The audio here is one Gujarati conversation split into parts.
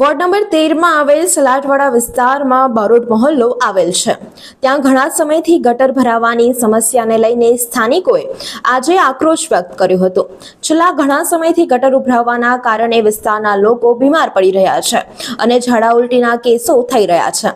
વોર્ડ નંબર તેરમાં આવેલ સલાટવાડા વિસ્તારમાં બારોટ મહોલ્લો આવેલ છે. ત્યાં ઘણા સમયથી ગટર ભરાવાની સમસ્યાને લઈને સ્થાનિકોએ આજે આક્રોશ વ્યક્ત કર્યો હતો. છેલ્લા ઘણા સમયથી ગટર ઉભરાવાના કારણે વિસ્તારના લોકો બીમાર પડી રહ્યા છે અને ઝાડા ઉલટીના કેસો થઈ રહ્યા છે.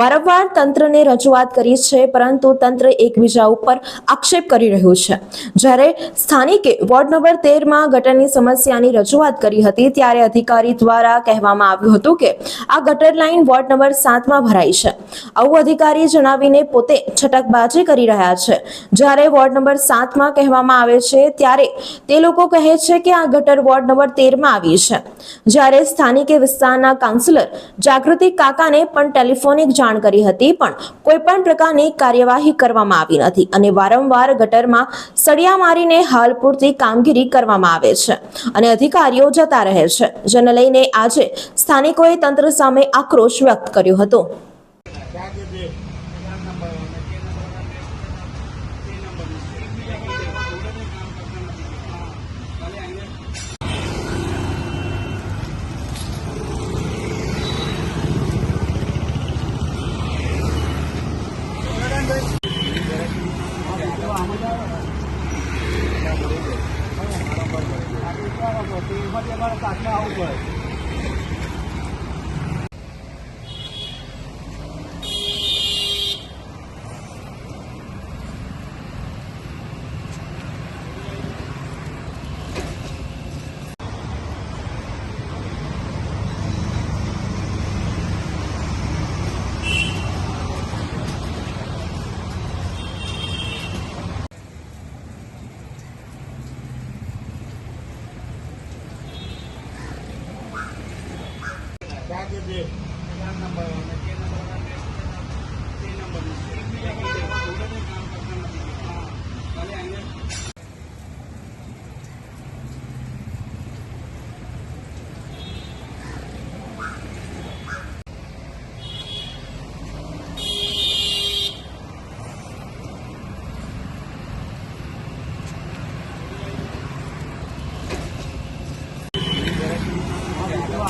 વારંવાર તંત્રને રજૂઆત કરી છે, પરંતુ તંત્ર એકબીજા ઉપર આક્ષેપ કરી રહ્યું છે. જ્યારે સ્થાનિકે વોર્ડ નંબર તેરમાં ગટરની સમસ્યાની રજૂઆત કરી હતી, ત્યારે અધિકારી દ્વારા કહેવામાં આવ્યું હતું કે આ ગટર લાઇન વોર્ડ નંબર સાતમાં ભરાઈ છે. આવું અધિકારી જણાવીને પોતે છટકબાજી કરી રહ્યા છે. જ્યારે વોર્ડ નંબર સાતમાં કહેવામાં આવે છે, ત્યારે તે લોકો કહે છે કે આ ગટર વોર્ડ નંબર તેરમાં આવી છે. જ્યારે સ્થાનિક વિસ્તારના કાઉન્સિલર જાગૃતિ કાકાને પણ ટેલિફોનિક જાણ કરી હતી, પણ કોઈ પણ પ્રકારની કાર્યવાહી કરવામાં આવી નથી અને વારંવાર ગટરમાં સળિયા મારીને હાલ પૂરતી કામગીરી કરવામાં આવે છે અને અધિકારીઓ જતા રહે છે. જેને લઈને આજે સ્થાનિકોએ તંત્ર સામે આક્રોશ વ્યક્ત કર્યો હતો. ಜಾತಿ ಬೇಕು ನಂಬರ್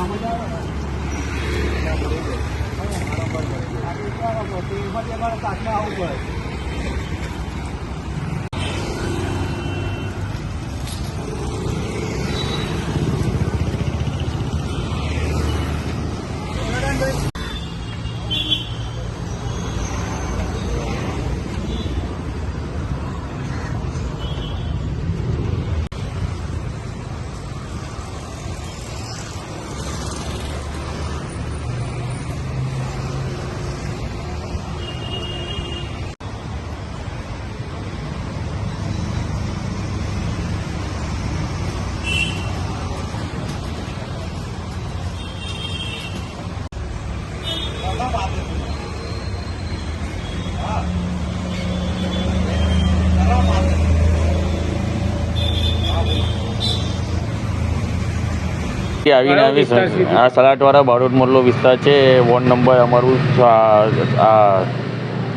Thank you. એ આવીને આવી આ સલાટવાળા બારોટ મોરલો વિસ્તાર છે વોર્ડ નંબર અમારું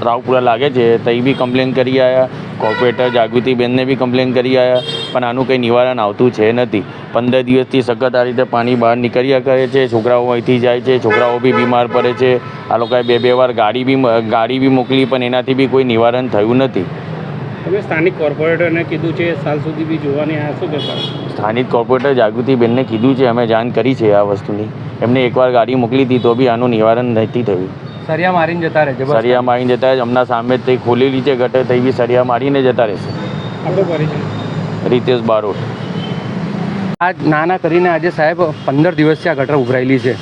રાવપુરા લાગે છે તઈ બી કમ્પ્લેન કરી આવ્યા કોર્પોરેટર જાગૃતિબેનને બી કમ્પ્લેન કરી આવ્યા પણ આનું કંઈ નિવારણ આવતું છે નથી. પંદર દિવસથી સખત આ રીતે પાણી બહાર નીકળ્યા કરે છે છોકરાઓ અહીંથી જાય છે છોકરાઓ બી બીમાર પડે છે. આ લોકોએ બે બે વાર ગાડી બી ગાડી બી મોકલી પણ એનાથી બી કોઈ નિવારણ થયું નથી. તમે સ્થાનિક કોર્પોરેટરને કીધું છે સાલ સુધી બી જોવાની આ શું કહેશો સ્થાનિક કોર્પોરેટર જાગૃતિબેનને કીધું છે અમે જાણ કરી છે આ વસ્તુની. એમને એકવાર ગાડી મોકલી હતી તો બી આનું નિવારણ નથી થયું. સરિયા મારીને જતા રહે છે સરિયા મારીને જતા જ હમણાં સામે તે ખોલેલી છે ગટર થઈ બી સરિયા મારીને જતા રહેશે. આપણો પરિચય. રીતેશ બારોટ. આ નાના કરીને આજે સાહેબ પંદર દિવસથી આ ગટર ઉભરાયેલી છે.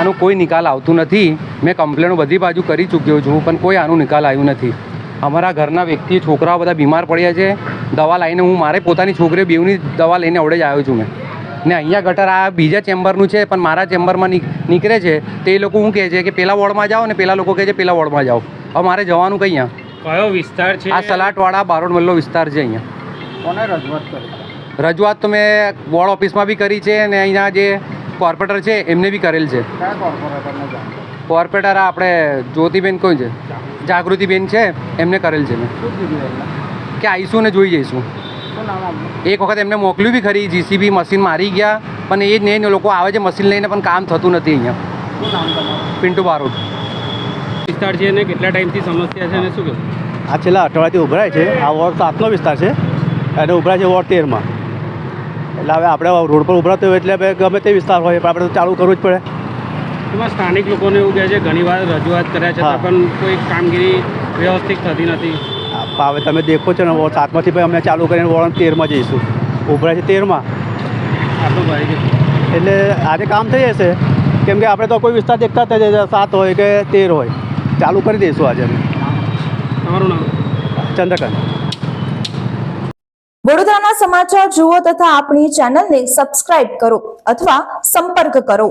આનો કોઈ નિકાલ આવતું નથી. મેં કમ્પ્લેનો બધી બાજુ કરી ચૂક્યો છું પણ કોઈ આનું નિકાલ આવ્યું નથી. અમારા ઘરના વ્યક્તિ છોકરાઓ બધા બીમાર પડ્યા છે. દવા લાવીને હું મારે પોતાની છોકરીઓ બેવની દવા લઈને આવડે જ આવ્યો છું મેં. ને અહીંયા ગટર આ બીજા ચેમ્બરનું છે પણ મારા ચેમ્બરમાં નીકળે છે. તે એ લોકો શું કહે છે કે પેલા વોર્ડમાં જાઓ ને પેલા લોકો કહે છે પેલા વોર્ડમાં જાઓ. હવે મારે જવાનું કઈ અહીંયા? કયો વિસ્તાર છે? આ સલાટવાડા બારોડ મલ્લો વિસ્તાર છે અહીંયા. કોને રજૂઆત કરી? રજૂઆત તો મેં વોર્ડ ઓફિસમાં બી કરી છે અને અહીંયા જે કોર્પોરેટર છે એમને બી કરેલ છે. કયા કોર્પોરેટરને જાણ કોર્પોરેટર આ આપણે જ્યોતિબેન કોઈ છે? જાગૃતિબેન છે? એમને કરેલ છે કે આવીશું ને જોઈ જઈશું. એક વખત એમને મોકલ્યું બી ખરી જીસીબી મશીન મારી ગયા પણ એ જ નહીં લોકો આવે છે મશીન લઈને પણ કામ થતું નથી અહીંયા. પિન્ટુ બારોટ. વિસ્તાર છે ને કેટલા ટાઈમથી સમસ્યા છે અને શું કહેવું આ છેલ્લા અઠવાડિયાથી ઉભરાય છે. આ વોર્ડ સાતનો વિસ્તાર છે. અને ઉભરાય છે વોર્ડ તેરમાં. એટલે હવે આપણે રોડ પર ઉભરાતો હોય એટલે ગમે તે વિસ્તાર હોય પણ આપણે તો ચાલુ કરવું જ પડે. એમાં સ્થાનિક લોકોને એવું કહે છે ઘણી વાર રજૂઆત કર્યા છતાં હા. પણ કોઈ કામગીરી વ્યવસ્થિત થતી નથી. હવે તમે દેખો છો ને સાતમાંથી ભાઈ અમે ચાલુ કરીને વોર્ડ તેરમાં જઈશું. ઉભરાય છે તેરમાં. છે. એટલે આજે કામ થઈ જશે. કેમ કે આપણે તો કોઈ વિસ્તાર દેખતા જ નથી, સાત હોય કે તેર હોય. ચાલુ કરી દઈશું આજે અમે. તમારું નામ? ચંદ્રકાંત. વડોદરાના સમાચાર જુઓ તથા આપણી ચેનલને સબસ્ક્રાઇબ કરો અથવા સંપર્ક કરો.